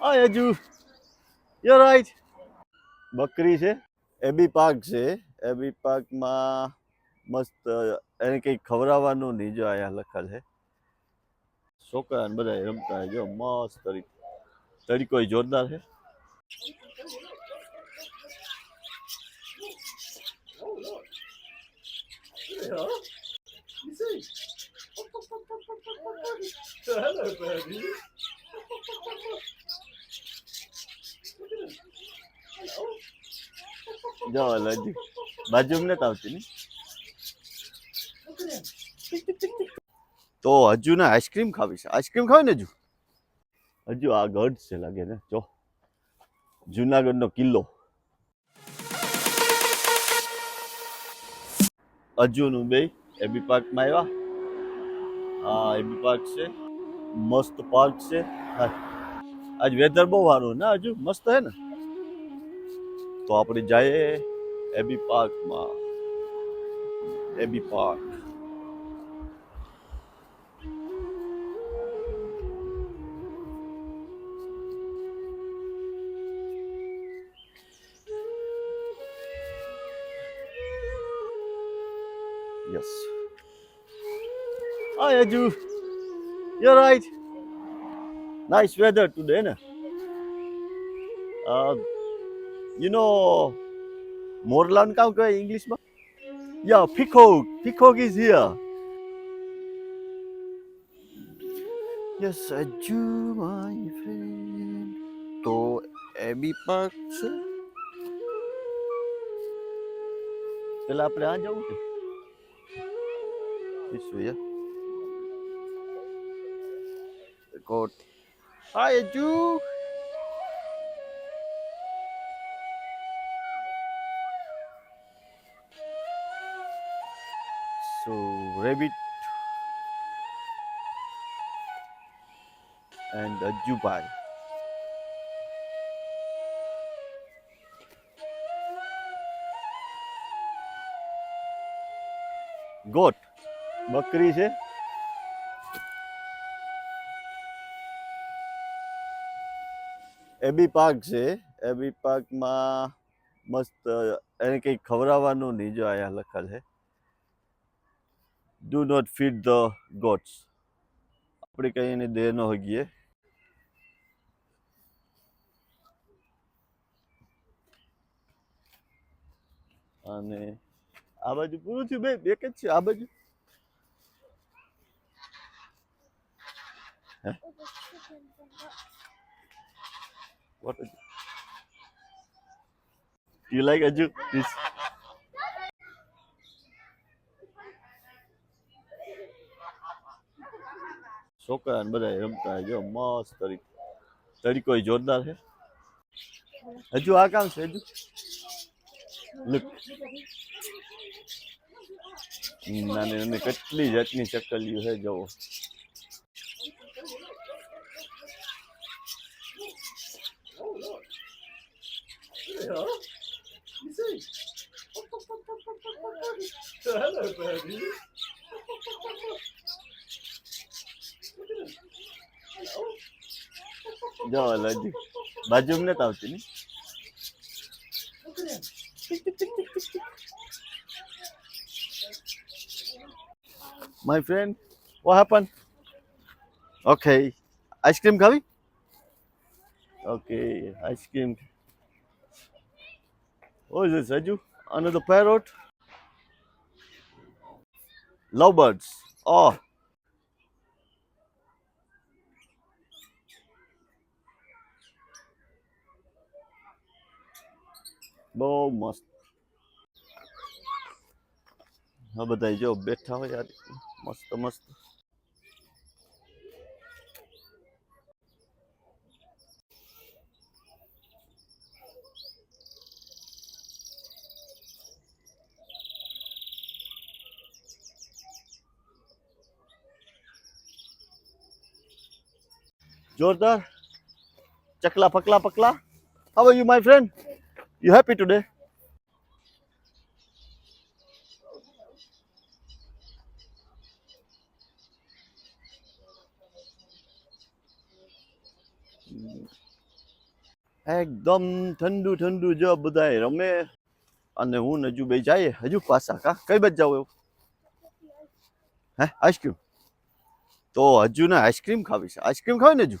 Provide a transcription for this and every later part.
Hi, Aju. You're right. બકરી છે? એબી park છે. એબી પાર્કમાં મસ્ત એને કંઈક ખવડાવવાનું નહીં જો અહીંયા લખેલ છે. છોકરાને બધા રમતા જો મસ્ત તરીકો. તરીકો ય જોરદાર છે? જો. હજી બાજુમાં નથી આવતી ને? તો હજુ ને, આઈસ્ક્રીમ ખાવી છે. આઈસ્ક્રીમ ખાવી ને હજુ? હજુ આ ગઢ છે લાગે ને. જો, જુનાગઢનો કિલ્લો. અજુનું બે એબી પાર્કમાં આવ્યા હા એબી પાર્ક છે. મસ્ત પાર્ક છે. આજ વેધર બહુ સારું ને હજુ? મસ્ત હે ને? તો આપણે જઈએ એબી પાર્કમાં AB park Yes. Hi, Aju. You're right. Nice weather today, na? Uh, you know, મોરલાને કામ કહે ઇંગ્લિશમાં યા peacock peacock is here yes Aju my friend તો એબી પાર્ક છે પેલા આપણે આ જવું છે This way, yeah. Good. Hi, So, rabbit and a Dubai. Goat. બકરી છે એબી પાક છે એબી પાકમાં મસ્ત એને કંઈક ખવડાવવાનું નહીં જો અહીંયા લખેલ છે Do not feed the goats આપણે કંઈ એને દે ન હોગીએ અને આ બાજુ પૂરું થયું બે એક જ છે આ બાજુ What is it? Do you like Aju? This. છોકરા ને બધા રમતા હોય. જો મસ્ત તરીકો તરીકો ય જોરદાર છે હજુ આ કામ છે હજુ લુક નાની નાની કેટલી જાતની ચકલીઓ છે જવો જો હજી બાજુમાં નથી આવતી ને My friend, what happened? Okay, ice cream ખાવી? Okay, ice cream. What is this, Saju? Another parrot? Lovebirds. Oh. બહુ મસ્ત આ બધા જો બેઠા હોય યાર મસ્ત મસ્ત જોરદાર ચકલા પકલા પકલા how are you my friend you happy today? એકદમ ઠંડુ ઠંડુ જો બધાય રમે. અને હું હજુ બે જાય હજુ પાછા કા? કઈ બધ જાવ એવું? હે આઈસ્ક્રીમ તો હજુ ને આઈસ્ક્રીમ ખાવી છે. આઈસ્ક્રીમ ખાવી ને હજુ?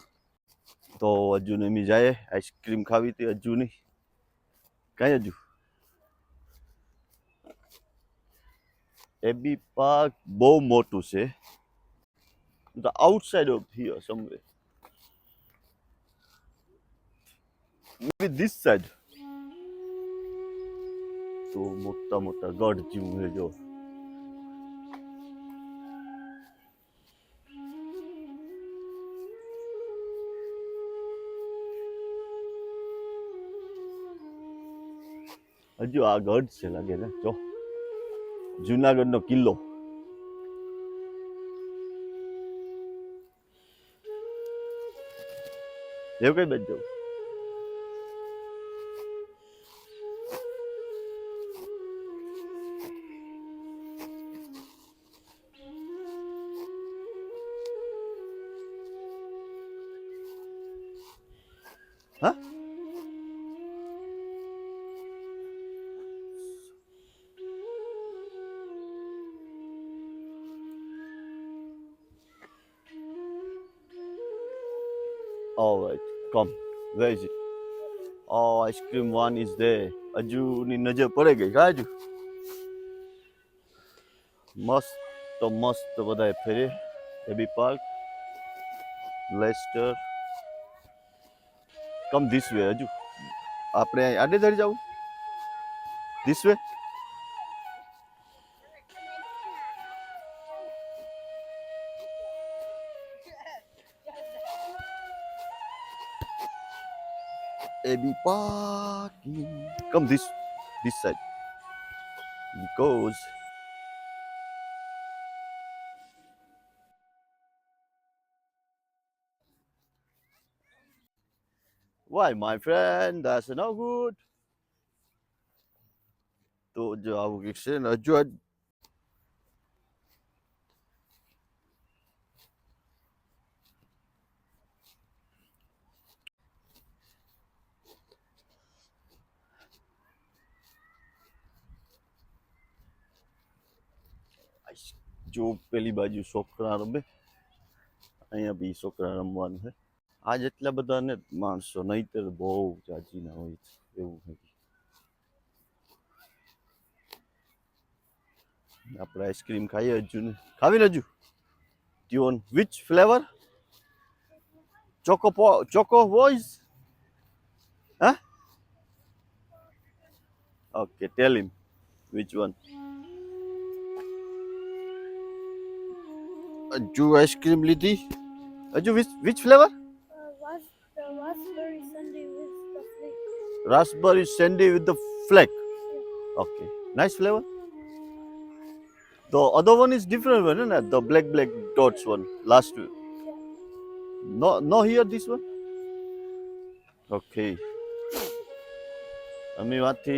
તો હજુ ને એમ જાય આઈસ્ક્રીમ ખાવી હતી હજુ નહીં. કઈ હજુ એબી પાર્ક બહુ મોટું છે outside of here someway maybe this side તો મોટા મોટા ગઢ જેવું છે જો હજુ આ ગઢ છે લાગે ને જો જુનાગઢ નો કિલ્લો. એવું કઈ બાજુ All right, come. Where is it? Oh, ice cream one is there. હજુની નજર પડે ગઈ કા હજુ મસ્ત તો મસ્ત બધાય ફેરે AB park Lester come this way હજુ આપણે અહીં આડે ધડી જવું this way Ebi party. Come this this side. Because Why, my friend? That's no good. तो जो आप एक्सचेंज जो જો પેલી બાજુ છોકરા રમે અહીંયા બી છોકરા રમવાનું છે આજ એટલા બધા ને માણસો નહીતર બહુ જાજી ના હોય છે. એવું છે આપણે આઈસ્ક્રીમ ખાઈએ હજુ ને ખાવી ને હજુ tune which flavour choco choco voice હા okay tell him which one હજુ આઈસ્ક્રીમ લીધી હજુ which which flavour Uh, ras- the raspberry sundae with the flake. raspberry sandy with the flake. Okay, nice flavor. The other one is different one, isn't it? The black black dots one last week. No, no here this one. Okay. અમે વાંથી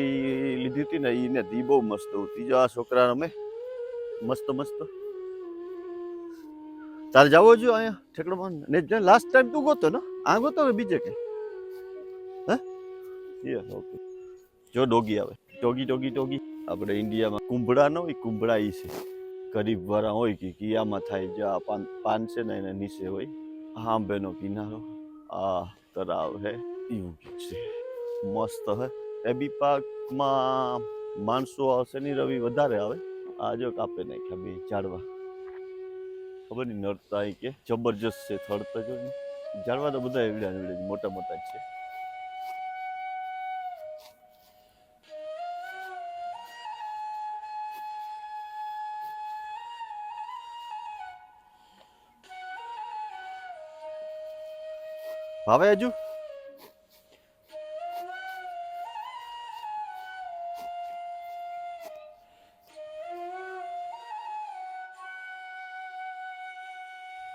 લીધી હતી ને ઈ ને ઈ બહુ મસ્ત હતી જો આ છોકરા રમે મસ્ત મસ્ત તારે જવો જો અહીંયા ઠેકડોમાં ને લાસ્ટ ટાઈમ તું ગોતો ને, આ ગોતો ને બીજે કે યસ ઓકે જો ડોગી આવે. ડોગી ડોગી ટોગી. આપણે ઇન્ડિયામાં કુંભળા ન હોય કુંભળા ઈ છે. ગરીબ વાળા હોય કે કિયામાં થાય જ્યાં પાન પાન છે ને એના નીચે હોય. આંબેનો કિનારો. આ તરાવ હે, એવું છે. મસ્ત હે. બી પાકમાં માણસો આવશે શનિ રવિ વધારે આવે. આ જો કાપે નાખ્યા બે ઝાડવા ખબર નહીં, નડતા કે જબરજસ્ત છે, થડતા જો ને. તો બધા એવડા એવડા મોટા મોટા છે ભાવે હજુ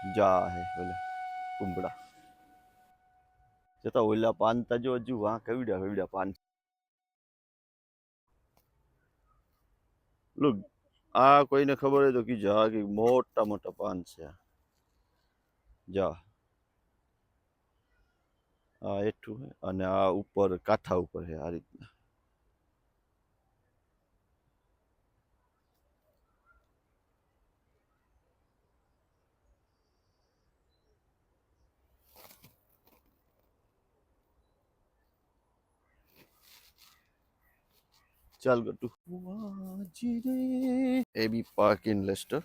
જા હે, ઓલા કુંબડા. જતા ઓલા પાન તા હજુ હા કવિડા કવિડા પાન લુક આ કોઈને ખબર હોય તો કી જા કે મોટા મોટા પાન છે. જા. આ એઠું અને આ ઉપર, કાંઠા ઉપર છે આ રીતના. चल Gattu Abbey park in Leicester.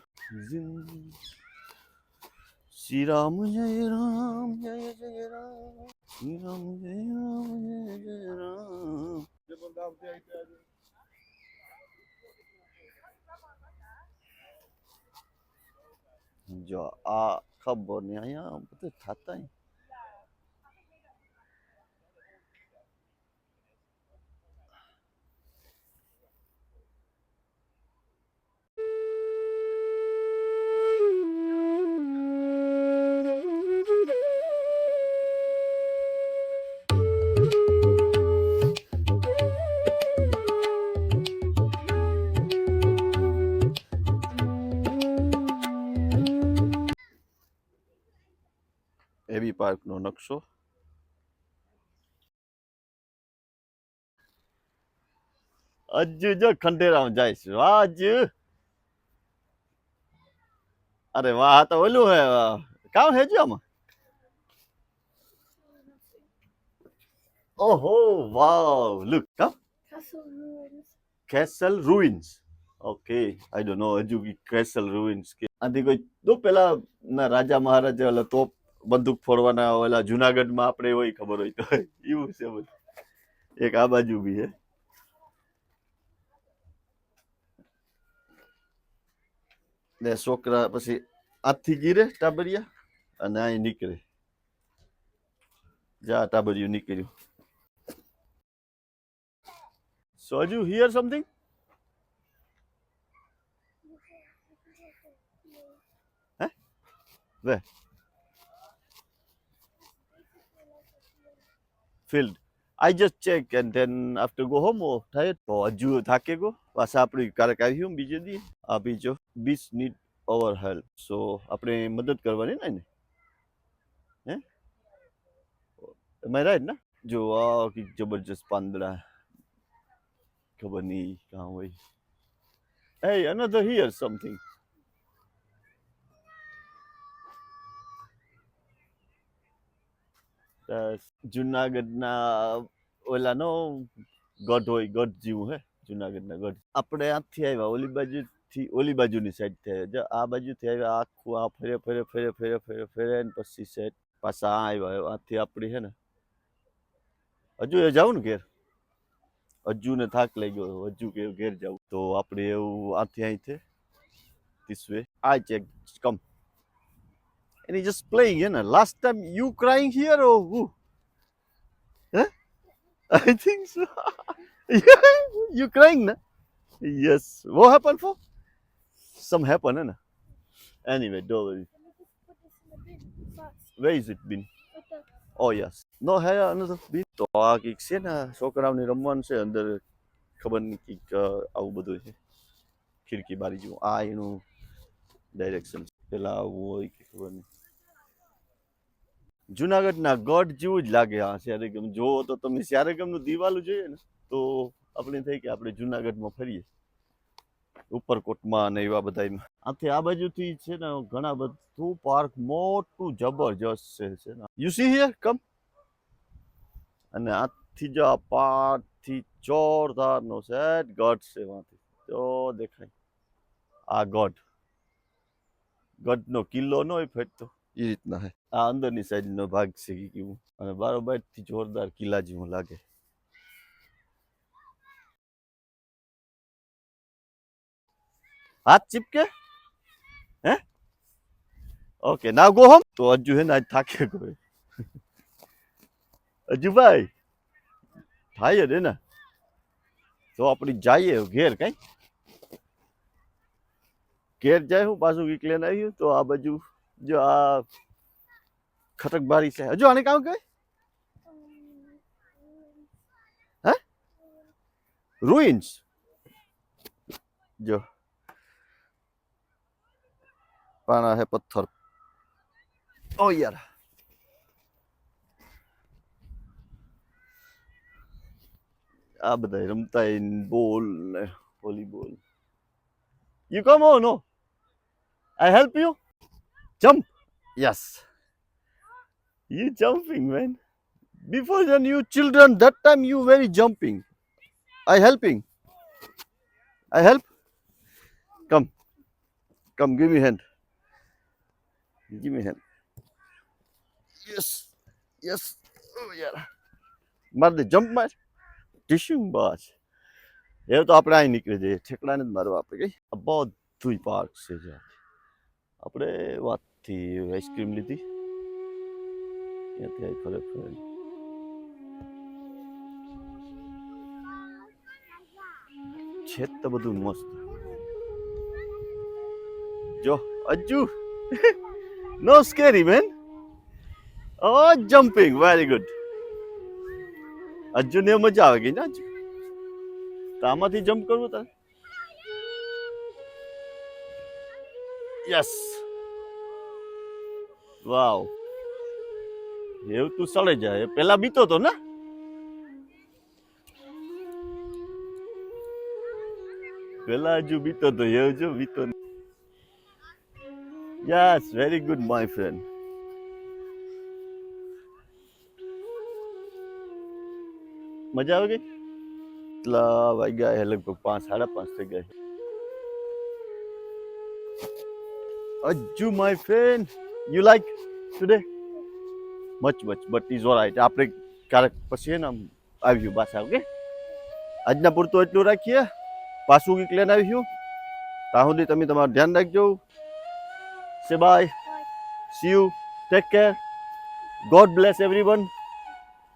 Shri Ram जय राम, जय जय राम। श्री राम जय राम, जय जय राम। जो आ खबर नहीं आया बता खाता है। પાર્કનો નકશો અજ્જુ જો ખંડેરામાં જાય છે વાહ અજ્જુ અરે વાહ આ તો ઓલું હે કામ હે જો આમાં ઓહો વાવ લુક કામ Castle ruins. Castle ruins okay I don't know હજુ કેસલ રૂઇન્સ કે આથી કોઈ તો પેલા ના રાજા મહારાજા ઓલા તોપ બંદૂક ફોડવાના ઓલા જુનાગઢમાં આપણે હોય ખબર હોય તો એવું છે બધું. એક આ બાજુ બી હે. ને છોકરા પછી આથી ગીરે ટાબરિયા અને અહીં નીકળે. જા ટાબરિયું નીકળ્યું. સો હજુ હિયર સમથિંગ હે? Where? Field. I just check and then after go home or tired તો હજુ થાકે ગો પાછા આપણી કારક આવ્યું બીજે દી આ બીજો beach need our help so આપણે મદદ કરવાની ને એને હે એમાં રાઈટ ને જો આ કંઈક જબરજસ્ત પાંદડા ખબર નહીં કાં હોય hey another here something જુનાગઢના ઓલાનો ગઢ હોય, ગઢ જેવું હે, જુનાગઢના ગઢ. આપણે આથી આવ્યા, ઓલી બાજુથી, ઓલી બાજુની સાઈડથી આવ્યા. આ બાજુથી આવ્યા, આખું આ ફેરે ફેરે, ફરે, ફેરે ફેરે ફેરે ને પછી સાઈડ પાછા આ આવ્યા. આથી આપણી હે ને. હજુ એ જાવ ને ઘેર? હજુ ને થાક લઈ ગયો હજુ કે ઘેર જાવ તો આપણે એવું આથી અહીંથી way I check come. and he just playing you know last time you crying here or who huh? I think so you crying na yes what happened for some happened na anyway don't worry Let me just put this in the bin fast. where is it been Right there. Oh yes. No here another bit. તો આ કંઈક છે ને છોકરાઓની રમવાનું છે અંદર ખબર નહીં કંઈક અ, આવું બધું છે ખિડકી બારી જેવું આ એનું ડાયરેક્શન પેલા આવું હોય કે ખબર નહીં જુનાગઢના ગઢ જેવું જ લાગે આ સ્યારેગમ જોવો તો તમે સ્યારેગમનું દિવાલું જોઈએ ને, તો આપણે થઈ કે આપણે જુનાગઢમાં ફરીએ. ઉપરકોટમાં અને એવા બધામાં આથી આ બાજુથી છે ને, ઘણા બધું પાર્ક મોટું જબરજસ્ત છે છે ને. યુ સી હિયર કમ અને આથી જો આ પાર્કથી જોરદારનો સેટ ગઢ છે વાંથી તો દેખાય. આ ગઢ. ગઢનો કિલ્લો ન ફેટતો એ રીતના હે આ અંદરની સાઈડનો ભાગ છે કે કેવું અને બારોબારથી જોરદાર કિલ્લા જેવું લાગે હાથ ચીપકે હે ઓકે ના ગો હોમ તો હજુ હે ને આજ થાકે ગયો અજુભાઈ થાય જ હે ને તો આપણી જઈએ ઘેર કઈ ઘેર જાય હું પાછું વીક લઈને આવ્યું તો આ બાજુ જો આ ખટકબારી છે હજુ આને કામ કઈ Um, રૂઇન્સ જો પાણા હે પથ્થર ઓ યાર આ બધા રમતા બોલ ને volleyball you come oh no I help you Jump yes You jumping, man. Before then, you children, that time you very jumping. I helping. I help. Come, come, give me hand. Give me hand. Yes, yes. Oh yeah. માર દે jump માર tissue બસ એ તો આપણે અહીં નીકળી જઈએ ઠેકડાને જ મારવા આપણે કઈ આ બધું પાર્ક છે જ્યાં આપણે વાતથી આઈસ્ક્રીમ લીધી. ત્યાંથી ફરે ફરે છે તો બધું મસ્ત. જો, Ajju. No scary man oh jumping very good Ajju ને મજા આવે ગઈ ને તો આમાંથી જમ્પ કરવું તારે? યસ વાવ એવું તું સળે જાય પેલા બીતો તો ને? પેલા હજુ બીતો તો એવું જો બીતો yes very good my friend મજા આવી ગઈ એટલા વાગ્યા લગભગ પાંચ, સાડા પાંચ થઈ ગયા Ajju my friend you like today much much but is all right આપણે ક્યારેક પછી એને આવ્યું પાછા ઓકે આજના પૂરતું એટલું રાખીએ. પાછું કંઈક લઈને આવ્યું ત્યાં સુધી તમે તમારું ધ્યાન રાખજો. Say bye see you take care God bless everyone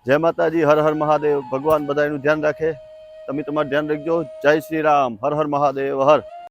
જય માતાજી. હર હર મહાદેવ. ભગવાન બધાનું ધ્યાન રાખે. તમે તમારું ધ્યાન રાખજો. જય શ્રી રામ. હર હર મહાદેવ. હર.